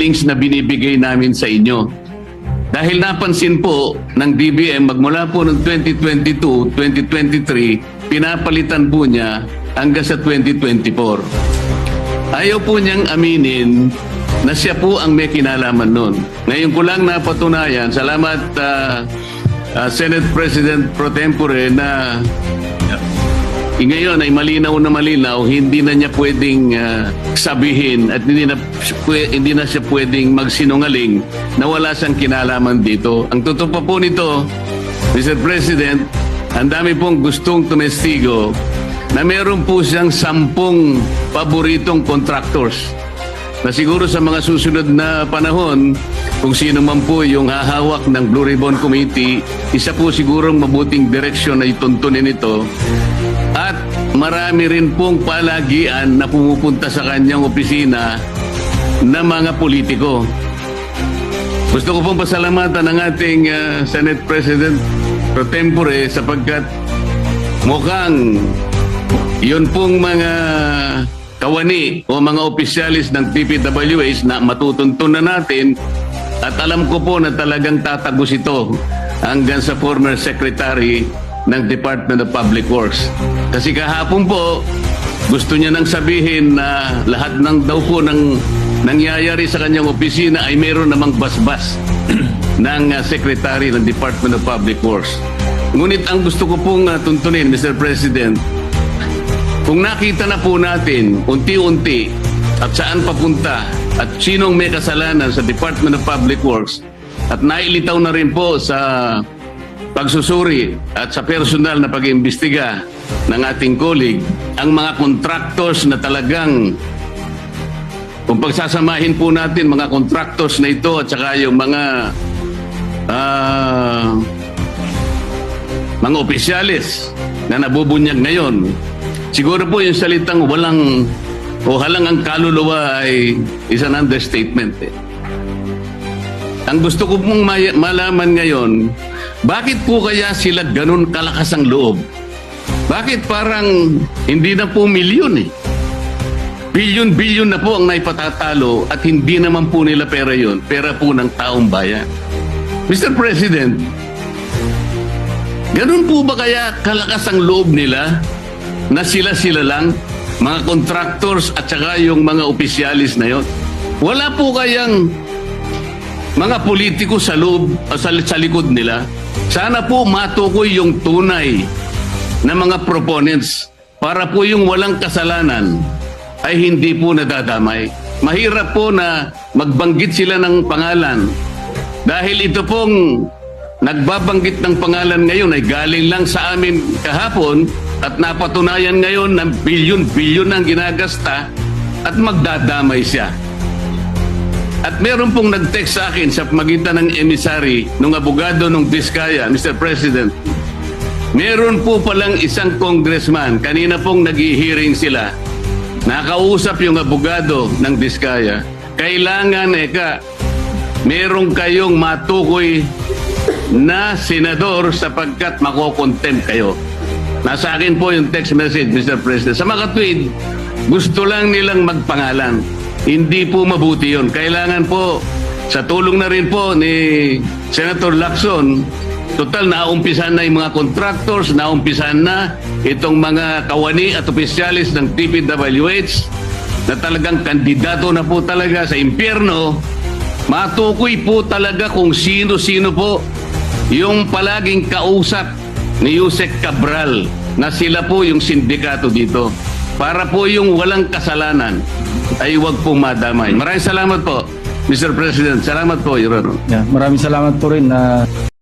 links na binibigay namin sa inyo. Dahil napansin po ng DBM magmula po ng 2022, 2023, pinapalitan po niya hanggang sa 2024. Ayaw po niyang aminin na siya po ang may kinalaman nun. Ngayon ko lang napatunayan, salamat ah, ah, Senate President Pro Tempore na ngayon ay malinaw na malinaw, hindi na niya pwedeng ah, sabihin at hindi na, hindi na siya pwedeng magsinungaling na wala siyang kinalaman dito. Ang totoo po nito, Mr. President, ang dami pong gustong tumestigo na meron po siyang sampung paboritong contractors na siguro sa mga susunod na panahon, kung sino man po yung hahawak ng Blue Ribbon Committee, isa po sigurong mabuting direksyon na ituntunin ito. At marami rin pong palagian na pumupunta sa kanyang opisina na mga politiko. Gusto ko pong pasalamatan ang ating ah, Senate President pro tempore sapagkat mukhang yun pong mga kawani o mga opisyalis ng TPWH na matutuntun na natin at alam ko po na talagang tatagos ito hanggang sa former secretary ng Department of Public Works. Kasi kahapon po, gusto niya nang sabihin na lahat ng daw po ng nangyayari sa kanyang opisina ay meron namang basbas ng uh, Secretary ng Department of Public Works. Ngunit ang gusto ko pong uh, tuntunin, Mr. President, kung nakita na po natin unti-unti at saan papunta at sinong may kasalanan sa Department of Public Works at nailitaw na rin po sa pagsusuri at sa personal na pag-imbestiga ng ating colleague ang mga contractors na talagang kung pagsasamahin po natin mga contractors na ito at saka yung mga ah, mga opisyalis na nabubunyag ngayon, siguro po yung salitang walang o halang ang kaluluwa ay is an understatement. Eh. Ang gusto ko pong malaman ngayon, bakit po kaya sila ganun kalakas ang loob? Bakit parang hindi na po milyon eh? Bilyon-bilyon na po ang naipatatalo at hindi naman po nila pera yon, pera po ng taong bayan. Mr. President, ganun po ba kaya kalakas ang loob nila na sila-sila lang, mga contractors at saka yung mga opisyalis na yon? Wala po kayang mga politiko sa loob sa, sa likod nila? Sana po matukoy yung tunay na mga proponents para po yung walang kasalanan ay hindi po nadadamay. Mahirap po na magbanggit sila ng pangalan dahil ito pong nagbabanggit ng pangalan ngayon ay galing lang sa amin kahapon at napatunayan ngayon ng bilyon-bilyon ang ginagasta at magdadamay siya. At meron pong nag-text sa akin sa magitan ng emisary ng abogado ng Diskaya, Mr. President. Meron po palang isang congressman, kanina pong nag-hearing sila, nakausap yung abogado ng Diskaya. Kailangan, eka, meron kayong matukoy na senador sapagkat makokontempt kayo. Nasa akin po yung text message, Mr. President. Sa mga tweet, gusto lang nilang magpangalan. Hindi po mabuti yon. Kailangan po, sa tulong na rin po ni Senator Lacson, total naumpisan na yung mga contractors, naumpisan na itong mga kawani at opisyalis ng TPWH na talagang kandidato na po talaga sa impyerno, matukoy po talaga kung sino-sino po yung palaging kausap ni Yusek Cabral na sila po yung sindikato dito. Para po yung walang kasalanan ay huwag pong madamay. Maraming salamat po, Mr. President. Salamat po, Your Honor. Yeah, maraming salamat po rin na